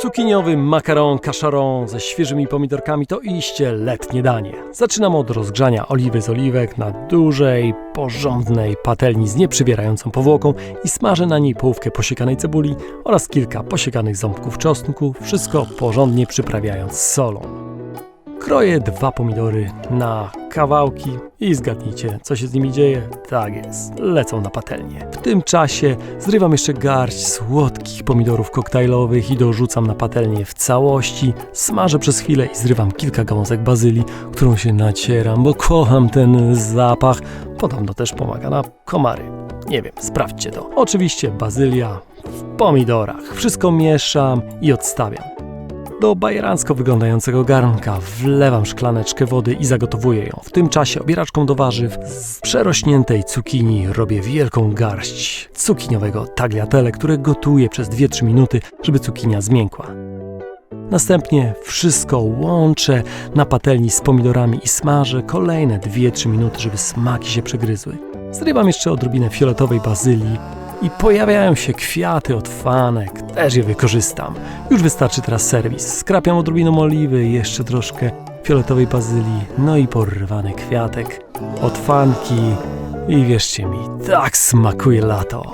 Cukiniowy makaron kaszaron ze świeżymi pomidorkami to iście letnie danie. Zaczynam od rozgrzania oliwy z oliwek na dużej, porządnej patelni z nieprzybierającą powłoką i smażę na niej połówkę posiekanej cebuli oraz kilka posiekanych ząbków czosnku, wszystko porządnie przyprawiając solą. Kroję dwa pomidory na kawałki i zgadnijcie, co się z nimi dzieje? Tak jest, lecą na patelnię. W tym czasie zrywam jeszcze garść słodkich pomidorów koktajlowych i dorzucam na patelnię w całości. Smażę przez chwilę i zrywam kilka gałązek bazylii, którą się nacieram, bo kocham ten zapach. Podobno też pomaga na komary. Nie wiem, sprawdźcie to. Oczywiście bazylia w pomidorach. Wszystko mieszam i odstawiam. Do bajerancko wyglądającego garnka wlewam szklaneczkę wody i zagotowuję ją. W tym czasie obieraczką do warzyw z przerośniętej cukinii robię wielką garść cukiniowego tagliatelle, które gotuję przez 2-3 minuty, żeby cukinia zmiękła. Następnie wszystko łączę na patelni z pomidorami i smażę kolejne 2-3 minuty, żeby smaki się przegryzły. Zrywam jeszcze odrobinę fioletowej bazylii i pojawiają się kwiaty od fanek, też je wykorzystam. Już wystarczy teraz serwis. Skrapiam odrobiną oliwy, jeszcze troszkę fioletowej bazylii, no i porwany kwiatek od fanki. I wierzcie mi, tak smakuje lato.